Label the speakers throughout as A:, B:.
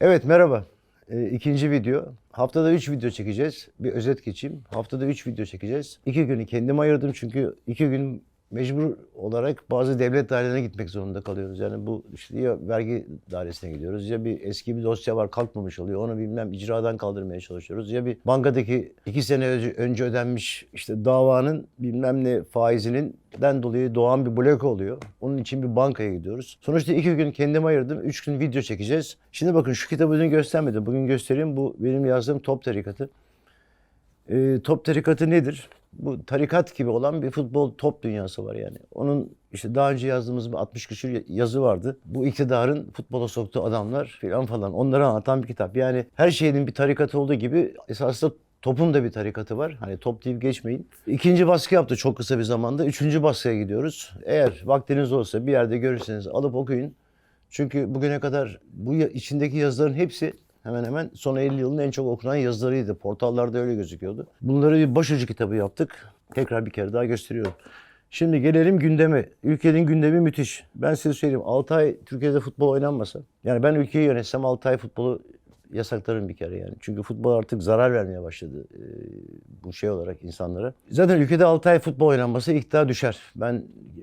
A: Evet merhaba. Ee, ikinci video. Haftada 3 video çekeceğiz. Bir özet geçeyim. Haftada 3 video çekeceğiz. 2 günü kendim ayırdım çünkü 2 gün mecbur olarak bazı devlet dairelerine gitmek zorunda kalıyoruz. Yani bu işte ya vergi dairesine gidiyoruz ya bir eski bir dosya var kalkmamış oluyor. Onu bilmem icradan kaldırmaya çalışıyoruz. Ya bir bankadaki 2 sene önce, ödenmiş işte davanın bilmem ne faizinin den dolayı doğan bir blok oluyor. Onun için bir bankaya gidiyoruz. Sonuçta iki gün kendim ayırdım. Üç gün video çekeceğiz. Şimdi bakın şu kitabı dün göstermedim. Bugün göstereyim. Bu benim yazdığım top tarikatı. Ee, top tarikatı nedir? Bu tarikat gibi olan bir futbol top dünyası var yani. Onun işte daha önce yazdığımız bir 60 küsur yazı vardı. Bu iktidarın futbola soktuğu adamlar falan falan. Onları anlatan bir kitap. Yani her şeyin bir tarikatı olduğu gibi esasında Topun da bir tarikatı var. Hani top deyip geçmeyin. İkinci baskı yaptı çok kısa bir zamanda. Üçüncü baskıya gidiyoruz. Eğer vaktiniz olsa bir yerde görürseniz alıp okuyun. Çünkü bugüne kadar bu içindeki yazıların hepsi hemen hemen son 50 yılın en çok okunan yazılarıydı. Portallarda öyle gözüküyordu. Bunları bir başucu kitabı yaptık. Tekrar bir kere daha gösteriyorum. Şimdi gelelim gündeme. Ülkenin gündemi müthiş. Ben size söyleyeyim 6 ay Türkiye'de futbol oynanmasa. Yani ben ülkeyi yönetsem 6 ay futbolu yasaklarım bir kere yani. Çünkü futbol artık zarar vermeye başladı e, bu şey olarak insanlara. Zaten ülkede 6 ay futbol oynanması iktidar düşer. Ben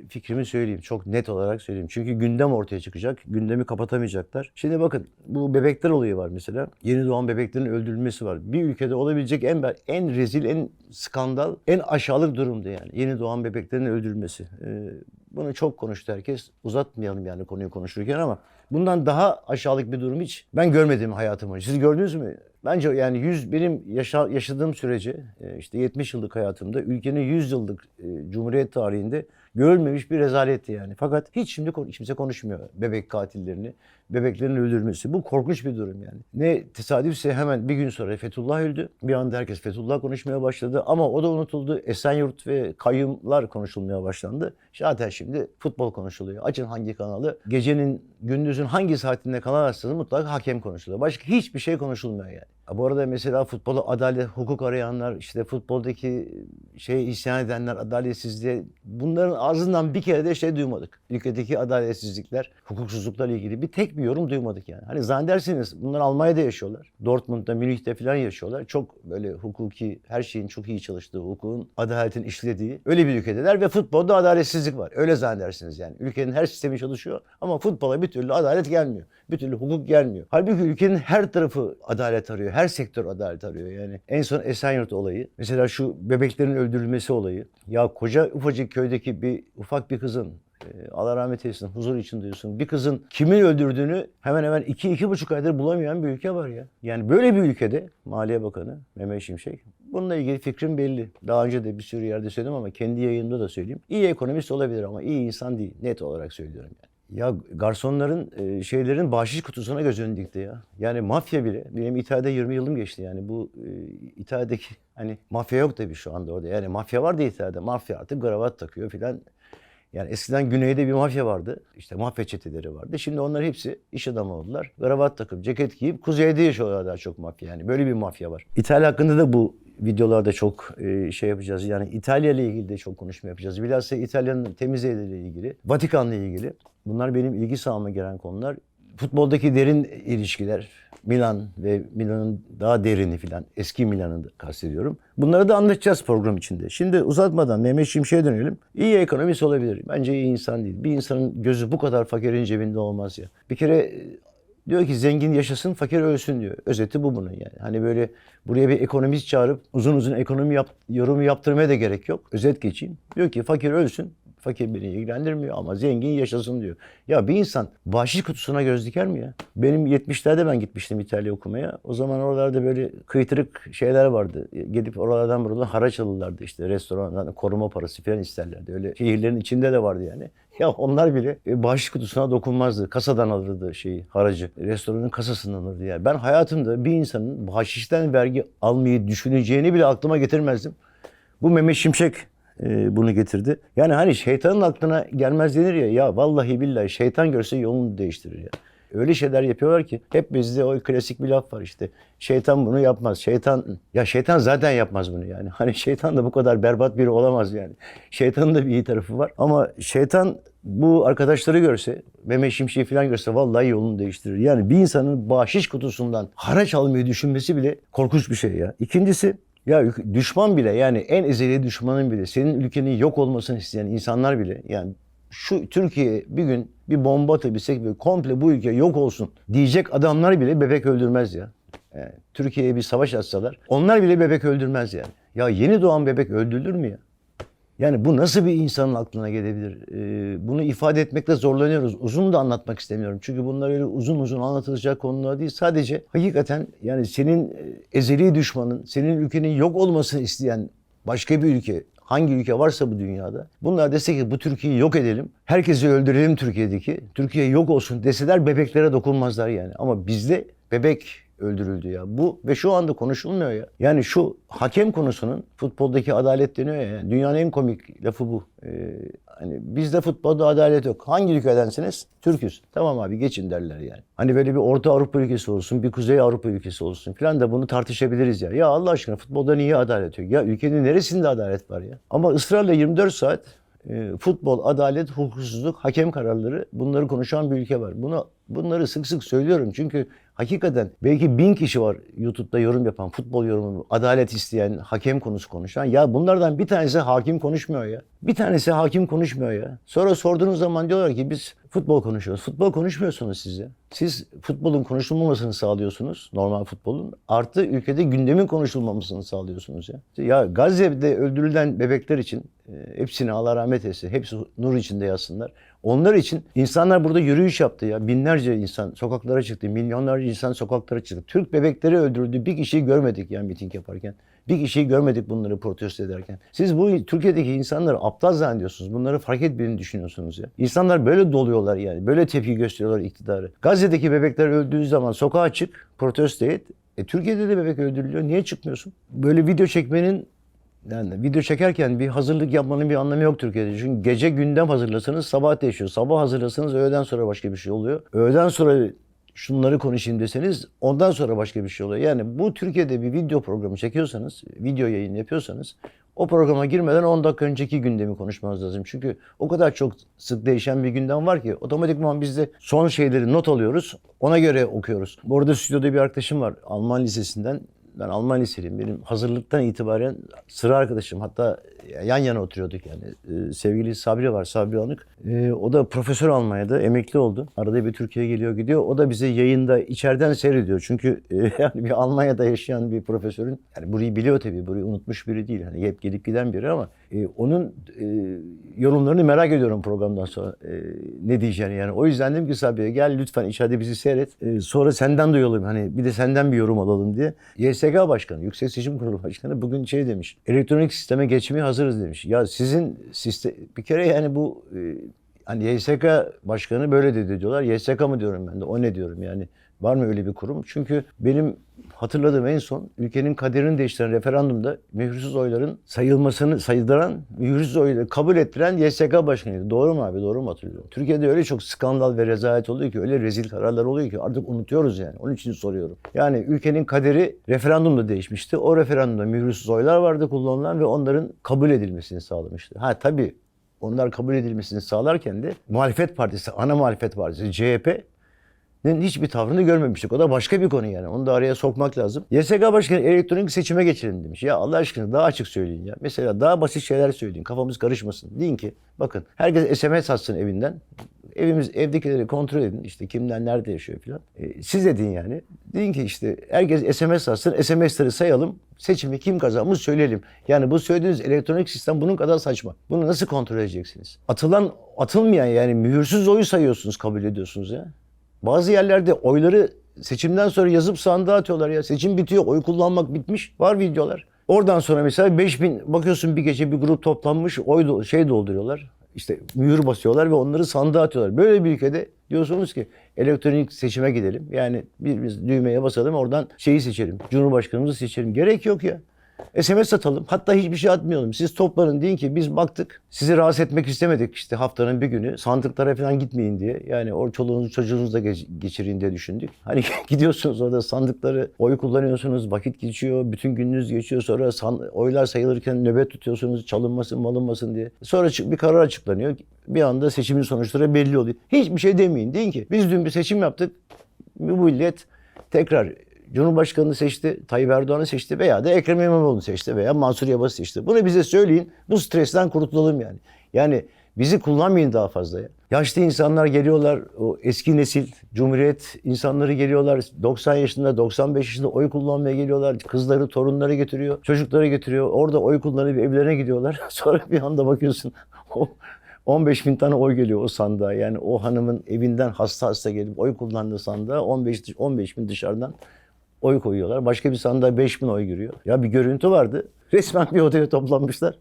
A: fikrimi söyleyeyim. Çok net olarak söyleyeyim. Çünkü gündem ortaya çıkacak. Gündemi kapatamayacaklar. Şimdi bakın bu bebekler olayı var mesela. Yeni doğan bebeklerin öldürülmesi var. Bir ülkede olabilecek en en rezil, en skandal, en aşağılık durumdu yani. Yeni doğan bebeklerin öldürülmesi. E, bunu çok konuştu herkes. Uzatmayalım yani konuyu konuşurken ama bundan daha aşağılık bir durum hiç ben görmedim hayatım boyunca. Siz gördünüz mü? Bence yani 100 benim yaşa, yaşadığım sürece işte 70 yıllık hayatımda ülkenin 100 yıllık e, cumhuriyet tarihinde görülmemiş bir rezaletti yani. Fakat hiç şimdi kimse konuşmuyor bebek katillerini, bebeklerin öldürülmesi. Bu korkunç bir durum yani. Ne tesadüfse hemen bir gün sonra Fethullah öldü. Bir anda herkes Fethullah konuşmaya başladı ama o da unutuldu. Esenyurt ve kayyumlar konuşulmaya başlandı. Zaten şimdi futbol konuşuluyor. Açın hangi kanalı. Gecenin, gündüzün hangi saatinde kanal açsanız mutlaka hakem konuşuluyor. Başka hiçbir şey konuşulmuyor yani. Bu arada mesela futbolu adalet, hukuk arayanlar, işte futboldaki şey isyan edenler, adaletsizliğe bunların ağzından bir kere de şey duymadık. Ülkedeki adaletsizlikler, hukuksuzluklarla ilgili bir tek bir yorum duymadık yani. Hani zannedersiniz bunlar Almanya'da yaşıyorlar. Dortmund'da, Münih'te falan yaşıyorlar. Çok böyle hukuki, her şeyin çok iyi çalıştığı, hukukun, adaletin işlediği öyle bir ülkedeler ve futbolda adaletsizlik var. Öyle zannedersiniz yani. Ülkenin her sistemi çalışıyor ama futbola bir türlü adalet gelmiyor. Bir türlü hukuk gelmiyor. Halbuki ülkenin her tarafı adalet arıyor. Her sektör adalet arıyor yani. En son Esenyurt olayı. Mesela şu bebeklerin öldürülmesi olayı. Ya koca ufacık köydeki bir ufak bir kızın Allah rahmet eylesin huzur için duyuyorsun. Bir kızın kimin öldürdüğünü hemen hemen iki, iki buçuk aydır bulamayan bir ülke var ya. Yani böyle bir ülkede Maliye Bakanı Mehmet Şimşek bununla ilgili fikrim belli. Daha önce de bir sürü yerde söyledim ama kendi yayınımda da söyleyeyim. İyi ekonomist olabilir ama iyi insan değil. Net olarak söylüyorum yani. Ya garsonların e, şeylerin bahşiş kutusuna göz önü dikti ya. Yani mafya bile benim İtalya'da 20 yılım geçti yani bu e, İtalya'daki hani mafya yok tabii şu anda orada. Yani mafya vardı İtalya'da. Mafya artık kravat takıyor filan. Yani eskiden güneyde bir mafya vardı. İşte mafya çeteleri vardı. Şimdi onlar hepsi iş adamı oldular. Kravat takıp ceket giyip kuzeyde yaşıyorlar daha çok mafya yani. Böyle bir mafya var. İtalya hakkında da bu videolarda çok e, şey yapacağız. Yani İtalya ile ilgili de çok konuşma yapacağız. Bilhassa İtalya'nın temiz evleriyle ilgili, Vatikan'la ilgili. Bunlar benim ilgi sahamıma gelen konular. Futboldaki derin ilişkiler, Milan ve Milan'ın daha derini filan, eski Milan'ı kastediyorum. Bunları da anlatacağız program içinde. Şimdi uzatmadan Mehmet Şimşek'e dönelim. İyi ekonomist olabilir. Bence iyi insan değil. Bir insanın gözü bu kadar fakirin cebinde olmaz ya. Bir kere e, Diyor ki zengin yaşasın, fakir ölsün diyor. Özeti bu bunun yani. Hani böyle buraya bir ekonomist çağırıp uzun uzun ekonomi yap, yorumu yaptırmaya da gerek yok. Özet geçeyim. Diyor ki fakir ölsün, fakir beni ilgilendirmiyor ama zengin yaşasın diyor. Ya bir insan bahşiş kutusuna göz diker mi ya? Benim 70'lerde ben gitmiştim İtalya okumaya. O zaman oralarda böyle kıytırık şeyler vardı. Gelip oralardan buradan haraç alırlardı işte restorandan koruma parası falan isterlerdi. Öyle şehirlerin içinde de vardı yani. Ya onlar bile e, bahşiş kutusuna dokunmazdı. Kasadan alırdı şeyi, haracı. Restoranın kasasından alırdı yani. Ben hayatımda bir insanın bahşişten vergi almayı düşüneceğini bile aklıma getirmezdim. Bu Mehmet Şimşek e, bunu getirdi. Yani hani şeytanın aklına gelmez denir ya. Ya vallahi billahi şeytan görse yolunu değiştirir ya. Öyle şeyler yapıyorlar ki hep bizde o klasik bir laf var işte. Şeytan bunu yapmaz. Şeytan ya şeytan zaten yapmaz bunu yani. Hani şeytan da bu kadar berbat biri olamaz yani. Şeytanın da bir iyi tarafı var. Ama şeytan bu arkadaşları görse, Mehmet Şimşek'i falan görse vallahi yolunu değiştirir. Yani bir insanın bahşiş kutusundan haraç almayı düşünmesi bile korkunç bir şey ya. İkincisi ya düşman bile yani en ezeli düşmanın bile senin ülkenin yok olmasını isteyen insanlar bile yani şu Türkiye bir gün bir bomba atabilsek ve komple bu ülke yok olsun diyecek adamlar bile bebek öldürmez ya. Yani Türkiye'ye bir savaş açsalar onlar bile bebek öldürmez yani. Ya yeni doğan bebek öldürülür mü ya? Yani bu nasıl bir insanın aklına gelebilir? Ee, bunu ifade etmekte zorlanıyoruz. Uzun da anlatmak istemiyorum. Çünkü bunlar öyle uzun uzun anlatılacak konular değil. Sadece hakikaten yani senin e, ezeli düşmanın, senin ülkenin yok olmasını isteyen başka bir ülke, hangi ülke varsa bu dünyada. Bunlar dese ki bu Türkiye'yi yok edelim, herkesi öldürelim Türkiye'deki, Türkiye yok olsun deseler bebeklere dokunmazlar yani. Ama bizde bebek öldürüldü ya. Bu ve şu anda konuşulmuyor ya. Yani şu hakem konusunun futboldaki adalet deniyor ya. dünyanın en komik lafı bu. Ee, hani bizde futbolda adalet yok. Hangi ülkedensiniz? Türküz. Tamam abi geçin derler yani. Hani böyle bir Orta Avrupa ülkesi olsun, bir Kuzey Avrupa ülkesi olsun filan da bunu tartışabiliriz ya. Ya Allah aşkına futbolda niye adalet yok? Ya ülkenin neresinde adalet var ya? Ama ısrarla 24 saat e, futbol, adalet, hukuksuzluk, hakem kararları bunları konuşan bir ülke var. Bunu bunları sık sık söylüyorum çünkü hakikaten belki bin kişi var YouTube'da yorum yapan, futbol yorumu, adalet isteyen, hakem konusu konuşan. Ya bunlardan bir tanesi hakim konuşmuyor ya. Bir tanesi hakim konuşmuyor ya. Sonra sorduğunuz zaman diyorlar ki biz futbol konuşuyoruz. Futbol konuşmuyorsunuz siz. Siz futbolun konuşulmamasını sağlıyorsunuz, normal futbolun. Artı ülkede gündemin konuşulmamasını sağlıyorsunuz ya. Ya Gazze'de öldürülen bebekler için e, hepsine Allah rahmet etsin. Hepsi nur içinde yatsınlar. Onlar için insanlar burada yürüyüş yaptı ya. Binlerce insan sokaklara çıktı. Milyonlarca insan sokaklara çıktı. Türk bebekleri öldürüldü. Bir kişiyi görmedik yani miting yaparken. Bir kişiyi görmedik bunları protesto ederken. Siz bu Türkiye'deki insanları aptal zannediyorsunuz. Bunları fark etmediğini düşünüyorsunuz ya. İnsanlar böyle doluyorlar yani. Böyle tepki gösteriyorlar iktidarı. Gazze'deki bebekler öldüğü zaman sokağa çık, protesto et. E, Türkiye'de de bebek öldürülüyor. Niye çıkmıyorsun? Böyle video çekmenin yani video çekerken bir hazırlık yapmanın bir anlamı yok Türkiye'de. Çünkü gece gündem hazırlasanız sabah değişiyor. Sabah hazırlasanız öğleden sonra başka bir şey oluyor. Öğleden sonra şunları konuşayım deseniz ondan sonra başka bir şey oluyor. Yani bu Türkiye'de bir video programı çekiyorsanız, video yayın yapıyorsanız o programa girmeden 10 dakika önceki gündemi konuşmanız lazım. Çünkü o kadar çok sık değişen bir gündem var ki otomatikman biz de son şeyleri not alıyoruz. Ona göre okuyoruz. Bu arada stüdyoda bir arkadaşım var Alman lisesinden. Ben Alman liseliyim. Benim hazırlıktan itibaren sıra arkadaşım. Hatta yan yana oturuyorduk yani. Ee, sevgili Sabri var, Sabri Anık. Ee, o da profesör Almanya'da, emekli oldu. Arada bir Türkiye'ye geliyor gidiyor. O da bize yayında içeriden seyrediyor. Çünkü e, yani bir Almanya'da yaşayan bir profesörün, yani burayı biliyor tabii, burayı unutmuş biri değil. Hani hep gelip giden biri ama e, onun e, yorumlarını merak ediyorum programdan sonra. E, ne diyeceğini yani. O yüzden dedim ki Sabri'ye gel lütfen içeride bizi seyret. E, sonra senden duyalım hani bir de senden bir yorum alalım diye. YSK Başkanı, Yüksek Seçim Kurulu Başkanı bugün şey demiş. Elektronik sisteme geçmeye hazırız demiş. Ya sizin sistem bir kere yani bu e, hani YSK Başkanı böyle dedi diyorlar. YSK mı diyorum ben de o ne diyorum yani. Var mı öyle bir kurum? Çünkü benim hatırladığım en son ülkenin kaderini değiştiren referandumda mühürsüz oyların sayılmasını sayıldıran, mühürsüz oyları kabul ettiren YSK başkanıydı. Doğru mu abi? Doğru mu hatırlıyorum? Türkiye'de öyle çok skandal ve rezalet oluyor ki, öyle rezil kararlar oluyor ki artık unutuyoruz yani. Onun için soruyorum. Yani ülkenin kaderi referandumda değişmişti. O referandumda mühürsüz oylar vardı kullanılan ve onların kabul edilmesini sağlamıştı. Ha tabii onlar kabul edilmesini sağlarken de muhalefet partisi, ana muhalefet partisi CHP hiçbir tavrını görmemiştik. O da başka bir konu yani. Onu da araya sokmak lazım. YSK Başkanı elektronik seçime geçelim demiş. Ya Allah aşkına daha açık söyleyin ya. Mesela daha basit şeyler söyleyin. Kafamız karışmasın. Deyin ki bakın herkes SMS atsın evinden. Evimiz evdekileri kontrol edin. İşte kimden nerede yaşıyor filan. E, siz de deyin yani. Deyin ki işte herkes SMS atsın. SMS'leri sayalım. Seçimi kim kazanmış söyleyelim. Yani bu söylediğiniz elektronik sistem bunun kadar saçma. Bunu nasıl kontrol edeceksiniz? Atılan, atılmayan yani mühürsüz oyu sayıyorsunuz, kabul ediyorsunuz ya. Bazı yerlerde oyları seçimden sonra yazıp sandığa atıyorlar ya. Seçim bitiyor, oy kullanmak bitmiş. Var videolar. Oradan sonra mesela 5000 bakıyorsun bir gece bir grup toplanmış, oy do- şey dolduruyorlar. İşte mühür basıyorlar ve onları sandığa atıyorlar. Böyle bir ülkede diyorsunuz ki elektronik seçime gidelim. Yani bir biz düğmeye basalım oradan şeyi seçelim. Cumhurbaşkanımızı seçelim. Gerek yok ya. SMS atalım. Hatta hiçbir şey atmayalım. Siz toplanın deyin ki biz baktık. Sizi rahatsız etmek istemedik işte haftanın bir günü. Sandıklara falan gitmeyin diye. Yani o çoluğunuzu geç- geçirin diye düşündük. Hani gidiyorsunuz orada sandıkları oy kullanıyorsunuz. Vakit geçiyor. Bütün gününüz geçiyor. Sonra oylar sayılırken nöbet tutuyorsunuz. Çalınmasın malınmasın diye. Sonra bir karar açıklanıyor. Bir anda seçimin sonuçları belli oluyor. Hiçbir şey demeyin. Deyin ki biz dün bir seçim yaptık. Bu millet tekrar Cumhurbaşkanını seçti, Tayyip Erdoğan'ı seçti veya da Ekrem İmamoğlu'nu seçti veya Mansur Yavaş'ı seçti. Bunu bize söyleyin. Bu stresten kurtulalım yani. Yani bizi kullanmayın daha fazla ya. Yaşlı insanlar geliyorlar, o eski nesil, Cumhuriyet insanları geliyorlar. 90 yaşında, 95 yaşında oy kullanmaya geliyorlar. Kızları, torunları getiriyor, çocukları getiriyor. Orada oy kullanıp evlerine gidiyorlar. Sonra bir anda bakıyorsun o 15 bin tane oy geliyor o sandığa. Yani o hanımın evinden hasta hasta gelip oy kullandığı sandığa 15, 15 bin dışarıdan oy koyuyorlar. Başka bir sandığa 5 bin oy giriyor. Ya bir görüntü vardı. Resmen bir odaya toplanmışlar.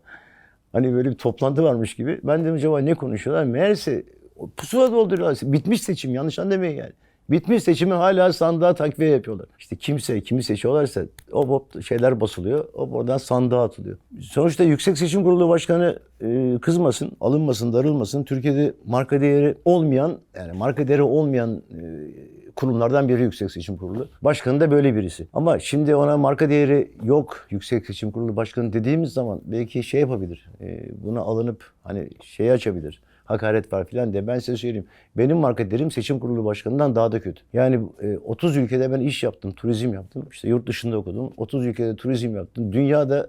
A: Hani böyle bir toplantı varmış gibi. Ben dedim acaba ne konuşuyorlar? Meğerse pusula dolduruyorlar. Bitmiş seçim yanlış anlamayın yani. Bitmiş seçimi hala sandığa takviye yapıyorlar. İşte kimse kimi seçiyorlarsa o hop şeyler basılıyor. O oradan sandığa atılıyor. Sonuçta Yüksek Seçim Kurulu Başkanı e, kızmasın, alınmasın, darılmasın. Türkiye'de marka değeri olmayan yani marka değeri olmayan e, kurumlardan biri Yüksek Seçim Kurulu. Başkanı da böyle birisi. Ama şimdi ona marka değeri yok Yüksek Seçim Kurulu Başkanı dediğimiz zaman belki şey yapabilir. E, buna alınıp hani şey açabilir. Hakaret var filan de ben size söyleyeyim. Benim marka değerim seçim kurulu başkanından daha da kötü. Yani e, 30 ülkede ben iş yaptım, turizm yaptım. İşte yurt dışında okudum. 30 ülkede turizm yaptım. Dünyada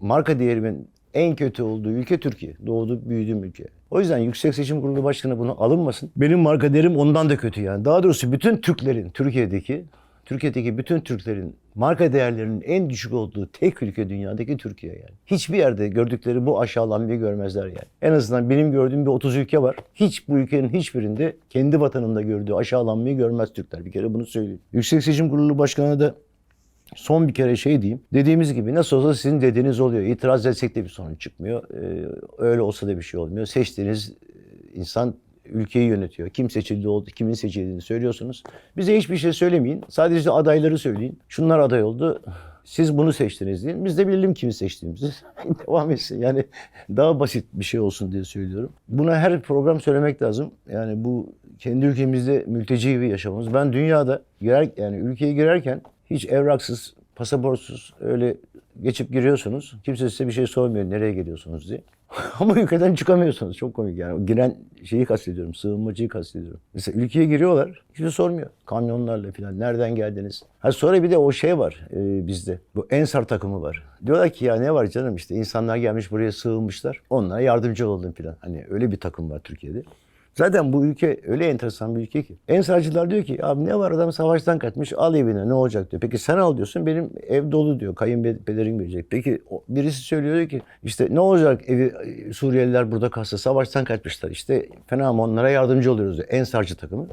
A: marka değerimin en kötü olduğu ülke Türkiye. Doğdu, büyüdüğüm ülke. O yüzden Yüksek Seçim Kurulu Başkanı bunu alınmasın. Benim marka değerim ondan da kötü yani. Daha doğrusu bütün Türklerin, Türkiye'deki Türkiye'deki bütün Türklerin marka değerlerinin en düşük olduğu tek ülke dünyadaki Türkiye yani. Hiçbir yerde gördükleri bu aşağılanmayı görmezler yani. En azından benim gördüğüm bir 30 ülke var. Hiç bu ülkenin hiçbirinde kendi vatanında gördüğü aşağılanmayı görmez Türkler. Bir kere bunu söyleyeyim. Yüksek Seçim Kurulu Başkanı da son bir kere şey diyeyim. Dediğimiz gibi nasıl olsa sizin dediğiniz oluyor. İtiraz etsek de bir sonuç çıkmıyor. Ee, öyle olsa da bir şey olmuyor. Seçtiğiniz e, insan ülkeyi yönetiyor. Kim seçildi oldu, kimin seçildiğini söylüyorsunuz. Bize hiçbir şey söylemeyin. Sadece adayları söyleyin. Şunlar aday oldu. Siz bunu seçtiniz deyin. Biz de bilelim kimi seçtiğimizi. Devam etsin. Yani daha basit bir şey olsun diye söylüyorum. Buna her program söylemek lazım. Yani bu kendi ülkemizde mülteci gibi yaşamamız. Ben dünyada girer yani ülkeye girerken hiç evraksız, pasaportsuz öyle geçip giriyorsunuz. Kimse size bir şey sormuyor nereye geliyorsunuz diye. Ama ülkeden çıkamıyorsunuz. Çok komik yani. Giren şeyi kastediyorum. Sığınmacıyı kastediyorum. Mesela ülkeye giriyorlar. Kimse sormuyor. Kamyonlarla falan. Nereden geldiniz? Ha sonra bir de o şey var e, bizde. Bu Ensar takımı var. Diyorlar ki ya ne var canım işte insanlar gelmiş buraya sığınmışlar. Onlara yardımcı olalım falan. Hani öyle bir takım var Türkiye'de. Zaten bu ülke öyle enteresan bir ülke ki. Ensarcılar diyor ki abi ne var adam savaştan kaçmış al evine ne olacak diyor. Peki sen al diyorsun benim ev dolu diyor. Kayınpederim verecek. Peki birisi söylüyor ki işte ne olacak evi Suriyeliler burada kalsa savaştan kaçmışlar. İşte fena mı onlara yardımcı oluyoruz diyor. Ensarcı takımı.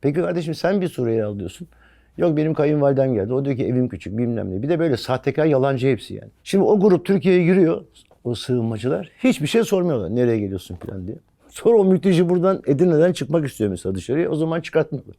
A: Peki kardeşim sen bir Suriyeli al diyorsun. Yok benim kayınvalidem geldi. O diyor ki evim küçük bilmem ne. Bir de böyle sahtekar yalancı hepsi yani. Şimdi o grup Türkiye'ye giriyor. O sığınmacılar. Hiçbir şey sormuyorlar. Nereye geliyorsun falan diye. Sonra o mülteci buradan Edirne'den çıkmak istiyor mesela dışarıya. O zaman çıkartmıyorlar.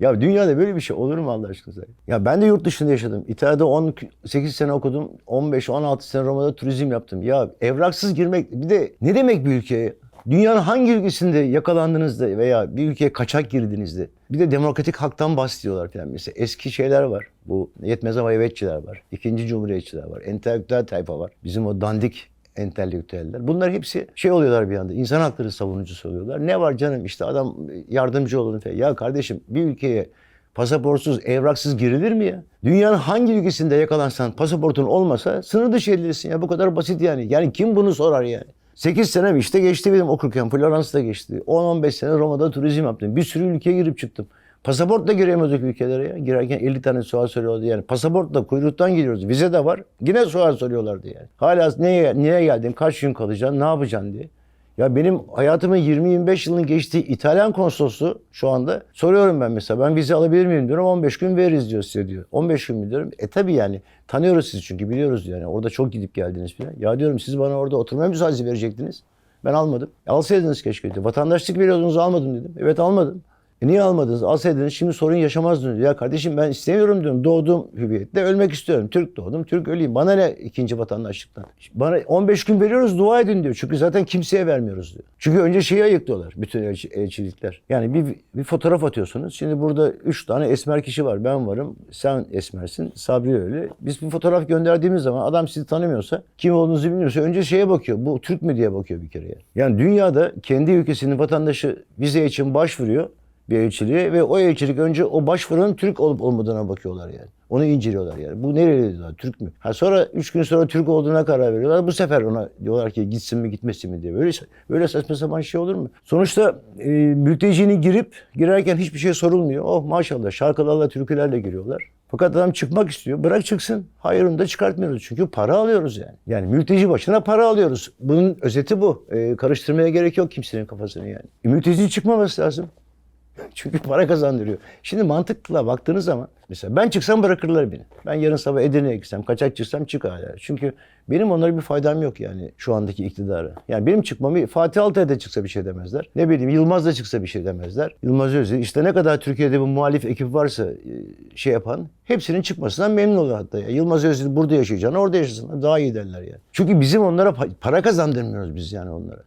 A: Ya dünyada böyle bir şey olur mu Allah aşkına? Ya ben de yurt dışında yaşadım. İtalya'da 18 sene okudum. 15-16 sene Roma'da turizm yaptım. Ya evraksız girmek bir de ne demek bir ülkeye? Dünyanın hangi ülkesinde yakalandığınızda veya bir ülkeye kaçak girdiğinizde bir de demokratik haktan bahsediyorlar falan. Mesela eski şeyler var. Bu yetmez ama evetçiler var. İkinci cumhuriyetçiler var. Entelektüel tayfa var. Bizim o dandik entelektüeller. Bunlar hepsi şey oluyorlar bir anda. İnsan hakları savunucusu oluyorlar. Ne var canım işte adam yardımcı olun falan. Ya kardeşim bir ülkeye pasaportsuz, evraksız girilir mi ya? Dünyanın hangi ülkesinde yakalansan pasaportun olmasa sınır dışı edilirsin ya. Bu kadar basit yani. Yani kim bunu sorar yani? 8 senem işte geçti benim okurken. Florence'da geçti. 10-15 sene Roma'da turizm yaptım. Bir sürü ülkeye girip çıktım. Pasaportla giremiyorduk ülkelere ya. Girerken 50 tane sual soruyorlardı yani. Pasaportla kuyruktan giriyoruz. Vize de var. Yine sual soruyorlardı yani. Hala neye, niye geldin, kaç gün kalacaksın, ne yapacaksın diye. Ya benim hayatımın 20-25 yılın geçtiği İtalyan konsolosluğu şu anda soruyorum ben mesela. Ben vize alabilir miyim diyorum. 15 gün veririz diyor size diyor. 15 gün mü diyorum. E tabii yani tanıyoruz sizi çünkü biliyoruz yani. Orada çok gidip geldiniz falan. Ya diyorum siz bana orada oturma müsaadesi verecektiniz. Ben almadım. E, alsaydınız keşke diyor. Vatandaşlık veriyordunuz almadım dedim. Evet almadım. E niye almadınız? Alsaydınız şimdi sorun yaşamazdınız. Ya kardeşim ben istemiyorum diyorum. Doğduğum hüviyette ölmek istiyorum. Türk doğdum, Türk öleyim. Bana ne ikinci vatandaşlıktan? Bana 15 gün veriyoruz dua edin diyor. Çünkü zaten kimseye vermiyoruz diyor. Çünkü önce şeyi ayıklıyorlar bütün elçi- elçilikler. Yani bir, bir fotoğraf atıyorsunuz. Şimdi burada 3 tane esmer kişi var. Ben varım, sen esmersin, Sabri öyle. Biz bir fotoğraf gönderdiğimiz zaman adam sizi tanımıyorsa, kim olduğunuzu bilmiyorsa önce şeye bakıyor. Bu Türk mü diye bakıyor bir kere yani. Yani dünyada kendi ülkesinin vatandaşı vize için başvuruyor bir elçiliğe ve o elçilik önce o başvuranın Türk olup olmadığına bakıyorlar yani. Onu inceliyorlar yani. Bu nereli diyorlar, Türk mü? Ha sonra üç gün sonra Türk olduğuna karar veriyorlar. Bu sefer ona diyorlar ki gitsin mi gitmesin mi diye. Böyle, böyle saçma sapan şey olur mu? Sonuçta e, mültecinin girip girerken hiçbir şey sorulmuyor. Oh maşallah şarkılarla türkülerle giriyorlar. Fakat adam çıkmak istiyor. Bırak çıksın. Hayır onu da çıkartmıyoruz. Çünkü para alıyoruz yani. Yani mülteci başına para alıyoruz. Bunun özeti bu. E, karıştırmaya gerek yok kimsenin kafasını yani. E, mülteci çıkmaması lazım. Çünkü para kazandırıyor. Şimdi mantıkla baktığınız zaman mesela ben çıksam bırakırlar beni. Ben yarın sabah Edirne'ye gitsem, kaçak çıksam çık hala. Çünkü benim onlara bir faydam yok yani şu andaki iktidara. Yani benim çıkmamı Fatih Altaylı da çıksa bir şey demezler. Ne bileyim Yılmaz da çıksa bir şey demezler. Yılmaz Özdil işte ne kadar Türkiye'de bu muhalif ekip varsa e, şey yapan hepsinin çıkmasından memnun oluyor hatta. Ya. Yılmaz Özdil burada yaşayacağını orada yaşasın. Daha iyi derler yani. Çünkü bizim onlara pa- para kazandırmıyoruz biz yani onlara.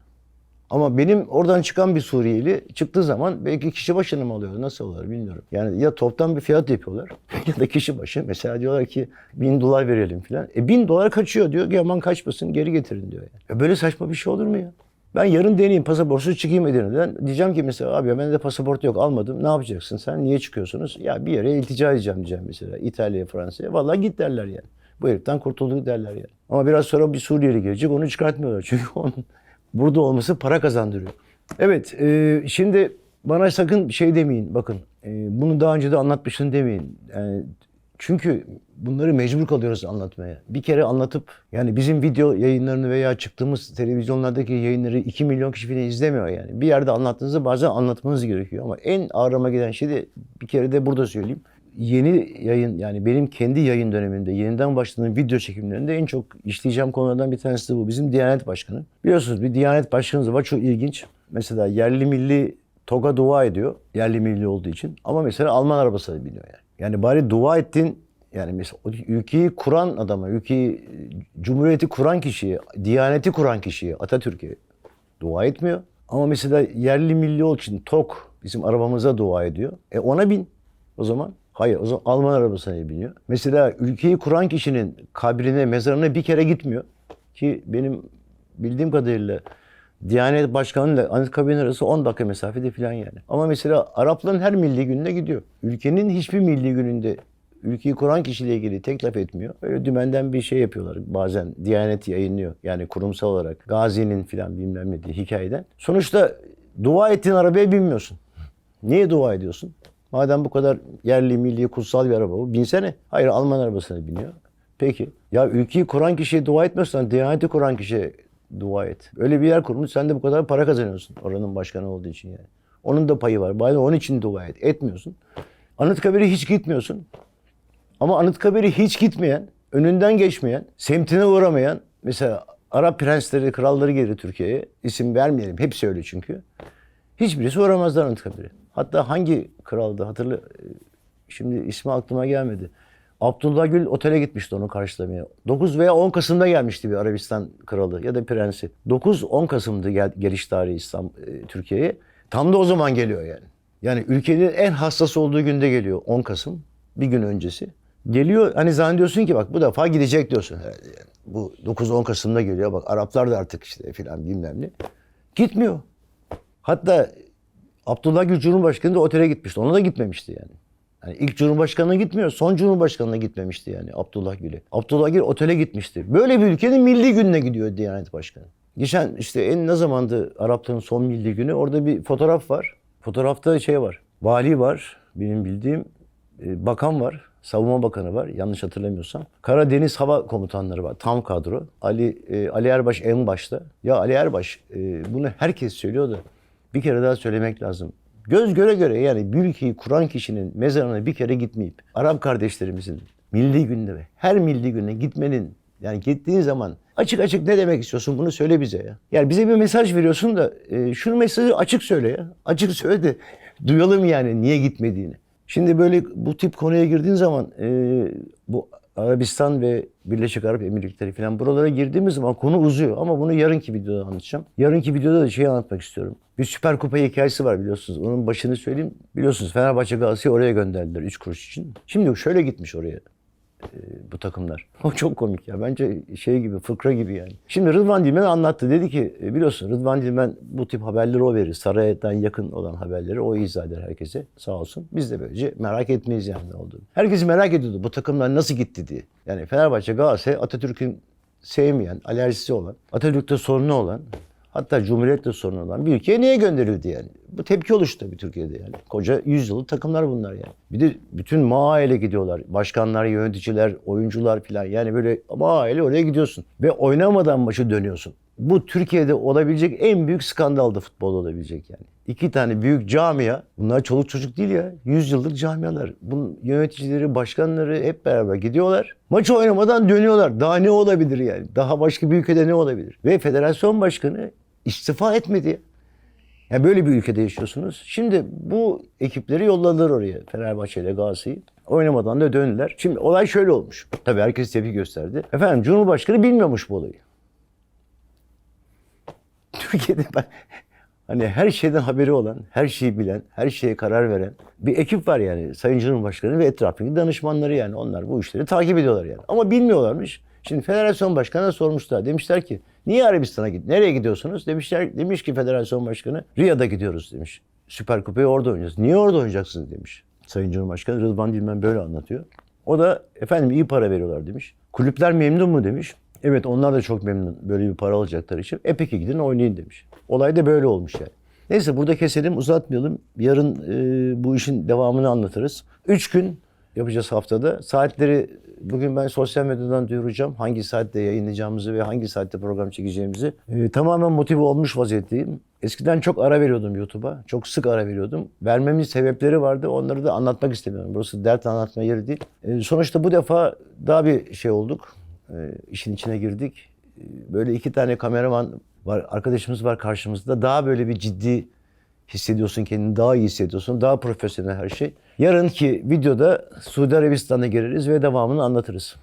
A: Ama benim oradan çıkan bir Suriyeli çıktığı zaman belki kişi başına mı alıyor? Nasıl olur bilmiyorum. Yani ya toptan bir fiyat yapıyorlar ya da kişi başı. Mesela diyorlar ki bin dolar verelim filan. E bin dolar kaçıyor diyor ki aman kaçmasın geri getirin diyor. Yani. Ya böyle saçma bir şey olur mu ya? Ben yarın deneyeyim pasaportsuz çıkayım Edirne'den. Diyeceğim ki mesela abi ya bende pasaport yok almadım. Ne yapacaksın sen? Niye çıkıyorsunuz? Ya bir yere iltica edeceğim diyeceğim mesela. İtalya'ya, Fransa'ya. Vallahi git derler yani. Bu heriften kurtulduk derler yani. Ama biraz sonra bir Suriyeli gelecek onu çıkartmıyorlar. Çünkü onun burada olması para kazandırıyor. Evet, e, şimdi bana sakın şey demeyin. Bakın, e, bunu daha önce de anlatmışsın demeyin. Yani çünkü bunları mecbur kalıyoruz anlatmaya. Bir kere anlatıp yani bizim video yayınlarını veya çıktığımız televizyonlardaki yayınları 2 milyon kişi bile izlemiyor yani. Bir yerde anlattığınızda bazen anlatmanız gerekiyor ama en ağrıma giden şey de bir kere de burada söyleyeyim. Yeni yayın yani benim kendi yayın dönemimde yeniden başladığım video çekimlerinde en çok işleyeceğim konulardan bir tanesi de bu. Bizim Diyanet Başkanı. Biliyorsunuz bir Diyanet Başkanımız var çok ilginç. Mesela yerli milli toga dua ediyor. Yerli milli olduğu için. Ama mesela Alman arabasına biniyor yani. Yani bari dua ettin yani mesela ülkeyi kuran adama, ülkeyi, cumhuriyeti kuran kişiye, diyaneti kuran kişiye, Atatürk'e dua etmiyor. Ama mesela yerli milli olduğu için TOK bizim arabamıza dua ediyor. E ona bin o zaman. Hayır o zaman Alman arabasına biniyor. Mesela ülkeyi kuran kişinin kabrine, mezarına bir kere gitmiyor. Ki benim bildiğim kadarıyla Diyanet Başkanı ile Anıtkabir'in arası 10 dakika mesafede falan yani. Ama mesela Arapların her milli gününe gidiyor. Ülkenin hiçbir milli gününde ülkeyi kuran kişiyle ilgili tek laf etmiyor. Öyle dümenden bir şey yapıyorlar bazen. Diyanet yayınlıyor. Yani kurumsal olarak. Gazi'nin filan bilmem ne diye hikayeden. Sonuçta dua ettiğin arabaya binmiyorsun. Niye dua ediyorsun? Madem bu kadar yerli, milli, kutsal bir araba bu. Binsene. Hayır Alman arabasına biniyor. Peki. Ya ülkeyi kuran kişiye dua etmiyorsan Diyaneti kuran kişiye dua et. Öyle bir yer kurmuş sen de bu kadar para kazanıyorsun. Oranın başkanı olduğu için yani. Onun da payı var. Bari onun için dua et. Etmiyorsun. Anıtkabir'e hiç gitmiyorsun. Ama Anıtkabir'e hiç gitmeyen, önünden geçmeyen, semtine uğramayan, mesela Arap prensleri, kralları gelir Türkiye'ye. İsim vermeyelim. Hepsi öyle çünkü. Hiçbirisi uğramazlar Anıtkabir'e. Hatta hangi kraldı hatırlı şimdi ismi aklıma gelmedi. Abdullah Gül otele gitmişti onu karşılamaya. 9 veya 10 Kasım'da gelmişti bir Arabistan kralı ya da prensi. 9-10 Kasım'dı gel, geliş tarihi İslam e, Türkiye'ye. Tam da o zaman geliyor yani. Yani ülkenin en hassas olduğu günde geliyor 10 Kasım. Bir gün öncesi. Geliyor hani zannediyorsun ki bak bu defa gidecek diyorsun. yani. Bu 9-10 Kasım'da geliyor bak Araplar da artık işte filan bilmem ne. Gitmiyor. Hatta Abdullah Gül Cumhurbaşkanı da otele gitmişti. Ona da gitmemişti yani. Yani ilk Cumhurbaşkanı'na gitmiyor, son Cumhurbaşkanı'na gitmemişti yani Abdullah Gül'e. Abdullah Gül otele gitmişti. Böyle bir ülkenin milli gününe gidiyor Diyanet Başkanı. Geçen işte en ne zamandı Arapların son milli günü? Orada bir fotoğraf var. Fotoğrafta şey var. Vali var, benim bildiğim. e, Bakan var. Savunma Bakanı var yanlış hatırlamıyorsam. Karadeniz Hava Komutanları var. Tam kadro. Ali e, Ali Erbaş en başta. Ya Ali Erbaş e, bunu herkes söylüyor da bir kere daha söylemek lazım. Göz göre göre yani bir ülkeyi kuran kişinin mezarına bir kere gitmeyip Arap kardeşlerimizin milli gününe ve her milli güne gitmenin yani gittiğin zaman açık açık ne demek istiyorsun bunu söyle bize ya. Yani bize bir mesaj veriyorsun da e, şunu mesajı açık söyle ya. Açık söyle de Duyalım yani niye gitmediğini. Şimdi böyle bu tip konuya girdiğin zaman e, bu Arabistan ve Birleşik Arap Emirlikleri falan buralara girdiğimiz zaman konu uzuyor. Ama bunu yarınki videoda anlatacağım. Yarınki videoda da şey anlatmak istiyorum. Bir Süper Kupa hikayesi var biliyorsunuz. Onun başını söyleyeyim. Biliyorsunuz Fenerbahçe Galatasaray'ı oraya gönderdiler 3 kuruş için. Şimdi şöyle gitmiş oraya bu takımlar. O çok komik ya. Bence şey gibi, fıkra gibi yani. Şimdi Rıdvan Dilmen anlattı. Dedi ki e, biliyorsun Rıdvan Dilmen bu tip haberleri o verir. Saraydan yakın olan haberleri o izah eder herkese. Sağ olsun. Biz de böylece merak etmeyiz yani ne olduğunu. Herkes merak ediyordu bu takımlar nasıl gitti diye. Yani Fenerbahçe, Galatasaray Atatürk'ün sevmeyen, alerjisi olan, Atatürk'te sorunu olan, hatta Cumhuriyet'te sorunu olan bir ülkeye niye gönderildi yani? Bu tepki oluştu tabii Türkiye'de yani. Koca yüzyıllık takımlar bunlar yani. Bir de bütün maile gidiyorlar. Başkanlar, yöneticiler, oyuncular filan. Yani böyle maile oraya gidiyorsun. Ve oynamadan maçı dönüyorsun. Bu Türkiye'de olabilecek en büyük skandaldı futbol olabilecek yani. İki tane büyük camia. Bunlar çoluk çocuk değil ya. Yüz yıllık camialar. Bunun yöneticileri, başkanları hep beraber gidiyorlar. Maçı oynamadan dönüyorlar. Daha ne olabilir yani? Daha başka bir ülkede ne olabilir? Ve federasyon başkanı istifa etmedi. ya. Böyle bir ülkede yaşıyorsunuz. Şimdi bu ekipleri yolladılar oraya. Fenerbahçe ile Galatasaray'ı. Oynamadan da döndüler. Şimdi olay şöyle olmuş. Tabii herkes tepki gösterdi. Efendim Cumhurbaşkanı bilmiyormuş bu olayı. Türkiye'de ben hani her şeyden haberi olan, her şeyi bilen, her şeye karar veren bir ekip var yani. Sayın Cumhurbaşkanı ve etrafındaki danışmanları yani. Onlar bu işleri takip ediyorlar yani. Ama bilmiyorlarmış. Şimdi federasyon başkanına sormuşlar. Demişler ki niye Arabistan'a git? Nereye gidiyorsunuz? Demişler demiş ki federasyon başkanı Riyad'a gidiyoruz demiş. Süper Kupayı orada oynayacağız. Niye orada oynayacaksınız demiş. Sayın Cumhurbaşkanı Rıdvan Dilmen böyle anlatıyor. O da efendim iyi para veriyorlar demiş. Kulüpler memnun mu demiş. Evet onlar da çok memnun böyle bir para alacakları için. E peki gidin oynayın demiş. Olay da böyle olmuş yani. Neyse burada keselim uzatmayalım. Yarın e, bu işin devamını anlatırız. Üç gün yapacağız haftada. Saatleri bugün ben sosyal medyadan duyuracağım. Hangi saatte yayınlayacağımızı ve hangi saatte program çekeceğimizi. E, tamamen motive olmuş vaziyetteyim. Eskiden çok ara veriyordum YouTube'a. Çok sık ara veriyordum. Vermemin sebepleri vardı. Onları da anlatmak istemiyorum. Burası dert anlatma yeri değil. E, sonuçta bu defa daha bir şey olduk. E, işin içine girdik. E, Böyle iki tane kameraman var, arkadaşımız var karşımızda. Daha böyle bir ciddi hissediyorsun kendini, daha iyi hissediyorsun. Daha profesyonel her şey. Yarınki videoda Suudi Arabistan'a gireriz ve devamını anlatırız.